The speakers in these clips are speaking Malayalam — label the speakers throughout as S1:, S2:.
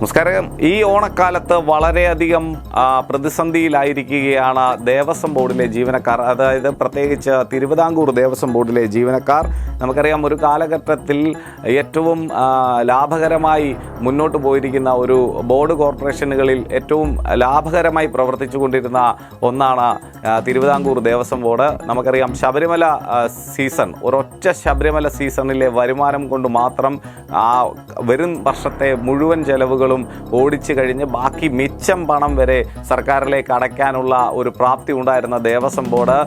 S1: നമസ്കാരം. ഈ ഓണക്കാലത്ത് വളരെയധികം പ്രതിസന്ധിയിലായിരിക്കുകയാണ് ദേവസ്വം ബോർഡിലെ ജീവനക്കാർ. അതായത് പ്രത്യേകിച്ച് തിരുവിതാംകൂർ ദേവസ്വം ബോർഡിലെ ജീവനക്കാർ. നമുക്കറിയാം ഒരു കാലഘട്ടത്തിൽ ഏറ്റവും ലാഭകരമായി മുന്നോട്ട് പോയിരിക്കുന്ന ഒരു ബോർഡ് കോർപ്പറേഷനുകളിൽ ഏറ്റവും ലാഭകരമായി പ്രവർത്തിച്ചു കൊണ്ടിരുന്ന ഒന്നാണ് തിരുവിതാംകൂർ ദേവസ്വം ബോർഡ്. നമുക്കറിയാം ശബരിമല സീസൺ ഒരൊറ്റ ശബരിമല സീസണിലെ വരുമാനം കൊണ്ട് മാത്രം വരും വർഷത്തെ മുഴുവൻ ചെലവുകളും ഓടിച്ചു കഴിഞ്ഞ് ബാക്കി മിച്ചം പണം വരെ സർക്കാരിലേക്ക് അടയ്ക്കാനുള്ള ഒരു പ്രാപ്തി ഉണ്ടായിരുന്ന ദേവസ്വം ബോർഡ്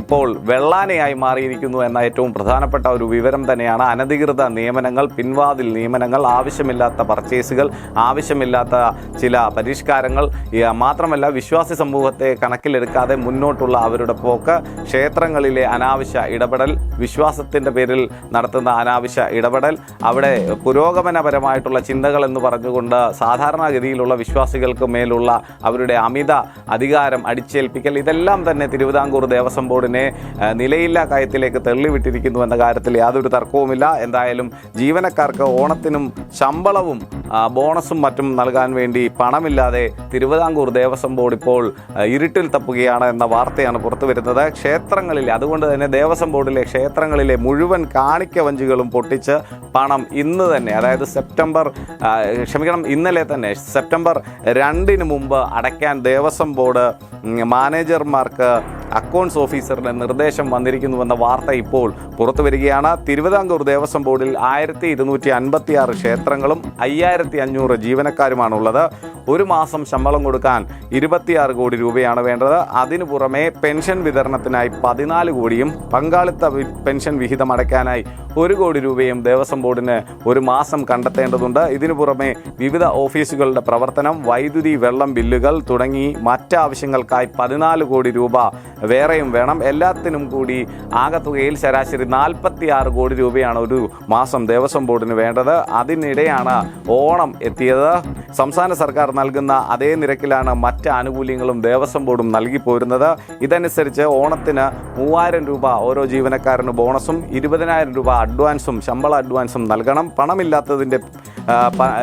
S1: ഇപ്പോൾ വെള്ളാനയായി മാറിയിരിക്കുന്നു എന്ന ഏറ്റവും പ്രധാനപ്പെട്ട ഒരു വിവരം തന്നെയാണ്. അനധികൃത നിയമനങ്ങൾ പിൻവാതിൽ നിയമനങ്ങൾ ആവശ്യമില്ലാത്ത പർച്ചേസുകൾ ആവശ്യമില്ലാത്ത ചില പരിഷ്കാരങ്ങൾ മാത്രമല്ല വിശ്വാസി സമൂഹത്തെ കണക്കിലെടുക്കാതെ മുന്നോട്ടുള്ള അവരുടെ പോക്ക് ക്ഷേത്രങ്ങളിലെ അനാവശ്യ ഇടപെടൽ വിശ്വാസത്തിന്റെ പേരിൽ നടത്തുന്ന അനാവശ്യ ഇടപെടൽ അവിടെ പുരോഗമനപരമായിട്ടുള്ള ചിന്തകൾ എന്ന് പറഞ്ഞുകൊണ്ട് സാധാരണഗതിയിലുള്ള വിശ്വാസികൾക്ക് മേലുള്ള അവരുടെ അമിത അധികാരം അടിച്ചേൽപ്പിക്കൽ ഇതെല്ലാം തന്നെ തിരുവിതാംകൂർ ദേവസ്വം ബോർഡിനെ നിലയില്ലാ കയത്തിലേക്ക് തള്ളിവിട്ടിരിക്കുന്നു എന്ന കാര്യത്തിൽ യാതൊരു തർക്കവുമില്ല. എന്തായാലും ജീവനക്കാർക്ക് ഓണത്തിനും ശമ്പളവും ബോണസും മറ്റും നൽകാൻ വേണ്ടി പണമില്ലാതെ തിരുവിതാംകൂർ ദേവസ്വം ബോർഡ് ഇപ്പോൾ ഇരുട്ടിൽ തപ്പുകയാണ് എന്ന വാർത്തയാണ് പുറത്തു വരുന്നത്. ക്ഷേത്രങ്ങളിൽ അതുകൊണ്ട് തന്നെ ദേവസ്വം ബോർഡിലെ ക്ഷേത്രങ്ങളിലെ മുഴുവൻ കാണിക്ക വഞ്ചികളും പൊട്ടിച്ച് പണം ഇന്ന് തന്നെ അതായത് സെപ്റ്റംബർ ക്ഷമിക്കണം ഇന്നലെ തന്നെ സെപ്റ്റംബർ രണ്ടിന് മുമ്പ് അടയ്ക്കാൻ ദേവസ്വം ബോർഡ് മാനേജർമാർക്ക് അക്കൗണ്ട്സ് ഓഫീസറുടെ നിർദ്ദേശം വന്നിരിക്കുന്നുവെന്ന വാർത്ത ഇപ്പോൾ പുറത്തു വരികയാണ്. തിരുവിതാംകൂർ ദേവസ്വം ബോർഡിൽ ആയിരത്തി ഇരുന്നൂറ്റി അൻപത്തി ആറ് ക്ഷേത്രങ്ങളും അയ്യായിരത്തി അഞ്ഞൂറ് ജീവനക്കാരുമാണുള്ളത്. ഒരു മാസം ശമ്പളം കൊടുക്കാൻ ഇരുപത്തിയാറ് കോടി രൂപയാണ് വേണ്ടത്. അതിനു പുറമെ പെൻഷൻ വിതരണത്തിനായി പതിനാല് കോടിയും പങ്കാളിത്ത പെൻഷൻ വിഹിതം അടയ്ക്കാനായി ഒരു കോടി രൂപയും ദേവസ്വം ബോർഡിന് ഒരു മാസം കണ്ടെത്തേണ്ടതുണ്ട്. ഇതിനു പുറമെ വിവിധ ഓഫീസുകളുടെ പ്രവർത്തനം വൈദ്യുതി വെള്ളം ബില്ലുകൾ തുടങ്ങി മറ്റാവശ്യങ്ങൾക്കായി പതിനാല് കോടി രൂപ വേറെയും വേണം. എല്ലാത്തിനും കൂടി ആകത്തുകയിൽ ശരാശരി നാൽപ്പത്തി ആറ് കോടി രൂപയാണ് ഒരു മാസം ദേവസ്വം ബോർഡിന് വേണ്ടത്. അതിനിടെയാണ് ഓണം എത്തിയത്. സംസ്ഥാന സർക്കാർ നൽകുന്ന അതേ നിരക്കിലാണ് മറ്റ് ആനുകൂല്യങ്ങളും ദേവസ്വം ബോർഡും നൽകി പോരുന്നത്. ഇതനുസരിച്ച് ഓണത്തിന് മൂവായിരം രൂപ ഓരോ ജീവനക്കാരന് ബോണസും ഇരുപതിനായിരം രൂപ അഡ്വാൻസും ശമ്പള അഡ്വാൻസും നൽകണം. പണമില്ലാത്തതിന്റെ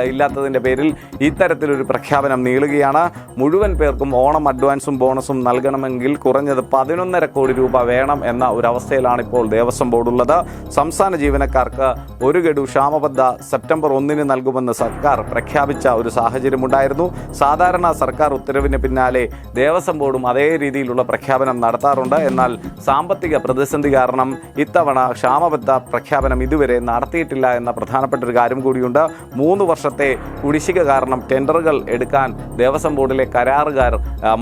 S1: ഇല്ലാത്തതിന്റെ പേരിൽ ഇത്തരത്തിലൊരു പ്രഖ്യാപനം നീളുകയാണ്. മുഴുവൻ പേർക്കും ഓണം അഡ്വാൻസും ബോണസും നൽകണമെങ്കിൽ കുറഞ്ഞത് പതിനൊന്നര കോടി രൂപ വേണം എന്ന ഒരു അവസ്ഥയിലാണ് ഇപ്പോൾ ദേവസ്വം ബോർഡുള്ളത്. സംസ്ഥാന ജീവനക്കാർക്ക് ഒരു ഗഡു ക്ഷാമബദ്ധ സെപ്റ്റംബർ ഒന്നിന് നൽകുമെന്ന് സർക്കാർ പ്രഖ്യാപിച്ച ഒരു സാഹചര്യമുണ്ടായിരുന്നു സാധാരണ സർക്കാർ ഉത്തരവിന് പിന്നാലെ ദേവസ്വം ബോർഡും അതേ രീതിയിലുള്ള പ്രഖ്യാപനം നടത്താറുണ്ട്. എന്നാൽ സാമ്പത്തിക പ്രതിസന്ധി കാരണം ഇത്തവണ ക്ഷാമബദ്ധ പ്രഖ്യാപനം ഇതുവരെ നടത്തിയിട്ടില്ല എന്ന പ്രധാനപ്പെട്ട ഒരു കാര്യം കൂടിയുണ്ട്. മൂന്ന് വർഷത്തെ കുടിശ്ശിക കാരണം ടെൻഡറുകൾ എടുക്കാൻ ദേവസ്വം ബോർഡിലെ കരാറുകാർ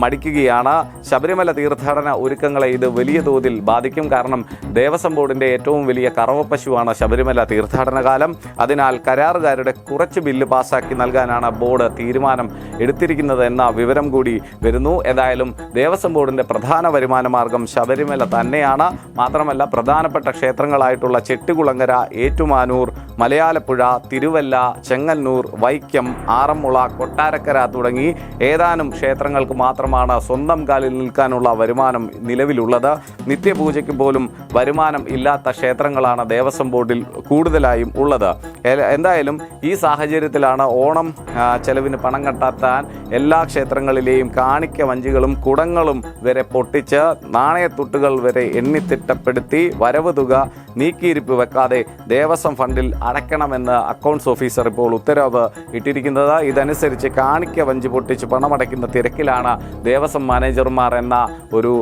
S1: മടിക്കുകയാണ്. ശബരിമല തീർത്ഥാടന ഒരുക്കങ്ങളെ ഇത് വലിയ തോതിൽ ബാധിക്കും. കാരണം ദേവസ്വം ബോർഡിന്റെ ഏറ്റവും വലിയ കറവ പശുവാണ് ശബരിമല തീർത്ഥാടന കാലം. അതിനാൽ കരാറുകാരുടെ കുറച്ച് ബില്ല് പാസ്സാക്കി നൽകാനാണ് ബോർഡ് തീരുമാനം എടുത്തിരിക്കുന്നത് എന്ന വിവരം കൂടി വരുന്നു. ഏതായാലും ദേവസ്വം ബോർഡിന്റെ പ്രധാന വരുമാന മാർഗം ശബരിമല തന്നെയാണ്. മാത്രമല്ല പ്രധാനപ്പെട്ട ക്ഷേത്രങ്ങളായിട്ടുള്ള ചെട്ടികുളങ്ങര ഏറ്റുമാനൂർ മലയാലപ്പുഴ തിരുവല്ല ചെങ്ങന്നൂർ വൈക്കം ആറന്മുള കൊട്ടാരക്കര തുടങ്ങി ഏതാനും ക്ഷേത്രങ്ങൾക്ക് മാത്രമാണ് സ്വന്തം കാലിൽ നിൽക്കാനുള്ള വരുമാനം നിലവിലുള്ളത്. നിത്യപൂജയ്ക്ക് പോലും വരുമാനം ഇല്ലാത്ത ക്ഷേത്രങ്ങളാണ് ദേവസ്വം ബോർഡിൽ കൂടുതലായും ഉള്ളത്. എന്തായാലും ഈ സാഹചര്യത്തിലാണ് ഓണം ചെലവിന് പണം കണ്ടെത്താൻ എല്ലാ ക്ഷേത്രങ്ങളിലെയും കാണിക്ക വഞ്ചികളും കുടങ്ങളും വരെ പൊട്ടിച്ച് നാണയത്തുട്ടുകൾ വരെ എണ്ണിത്തിട്ടപ്പെടുത്തി വരവ് തുക നീക്കിയിരിപ്പ് വെക്കാതെ ദേവസ്വം ഫണ്ടിൽ അടയ്ക്കണമെന്ന് അക്കൗണ്ട്സ് ഓഫീസർ ഇപ്പോൾ ഉത്തരവ് ഇട്ടിരിക്കുന്നത്. ഇതനുസരിച്ച് കാണിക്ക വഞ്ചി പൊട്ടിച്ച് പണമടയ്ക്കുന്ന തിരക്കിലാണ് ദേവസ്വം മാനേജർമാർ എന്ന ഒരു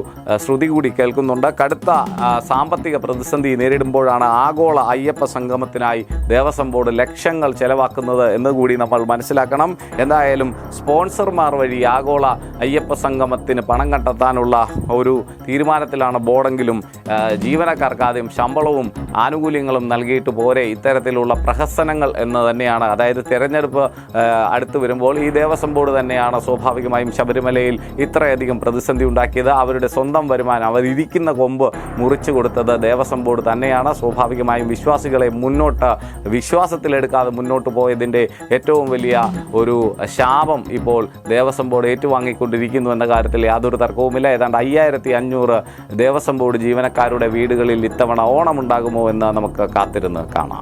S1: ശ്രുതി കൂടി കേൾക്കുന്നുണ്ട്. കടുത്ത സാമ്പത്തിക പ്രതിസന്ധി നേരിടുമ്പോഴാണ് ആഗോള അയ്യപ്പ സംഗമത്തിനായി ദേവസ്വം ബോർഡ് ലക്ഷങ്ങൾ ചെലവാക്കുന്നത് എന്ന് കൂടി നമ്മൾ മനസ്സിലാക്കണം. എന്തായാലും സ്പോൺസർമാർ വഴി ആഗോള അയ്യപ്പ സംഗമത്തിന് പണം കണ്ടെത്താനുള്ള ഒരു തീരുമാനത്തിലാണ് ബോർഡെങ്കിലും ജീവനക്കാർക്ക് ആദ്യം ശമ്പളവും ആനുകൂല്യങ്ങളും നൽകിയിട്ട് പോരെ. ഇത്തരത്തിലുള്ള പ്രഹസനങ്ങൾ എന്ന് തന്നെയാണ് അതായത് തിരഞ്ഞെടുപ്പ് അടുത്ത് വരുമ്പോൾ ഈ ദേവസ്വം ബോർഡ് തന്നെയാണ് സ്വാഭാവികമായും ശബരിമലയിൽ ഇത്രയധികം പ്രതിസന്ധി ഉണ്ടാക്കിയത്. അവരുടെ സ്വന്തം വരുമാനം അവരിരിക്കുന്ന കൊമ്പ് മുറിച്ചു കൊടുത്തത് ദേവസ്വം ബോർഡ് തന്നെയാണ്. സ്വാഭാവികമായും വിശ്വാസികളെ മുന്നോട്ട് വിശ്വാസത്തിലെടുക്കാതെ മുന്നോട്ട് പോയതിന്റെ ഏറ്റവും വലിയ ഒരു ശാപം ഇപ്പോൾ ദേവസ്വം ബോർഡ് ഏറ്റുവാങ്ങിക്കൊണ്ടിരിക്കുന്നു എന്ന കാര്യത്തിൽ യാതൊരു തർക്കവുമില്ല. ഏതാണ്ട് അയ്യായിരത്തി അഞ്ഞൂറ് ദേവസ്വം ബോർഡ് ജീവനക്കാരുടെ വീടുകളിൽ ഇത്തവണ ഓണമുണ്ടാകുമോ എന്ന് നമുക്ക് കാത്തിരുന്ന് കാണാം.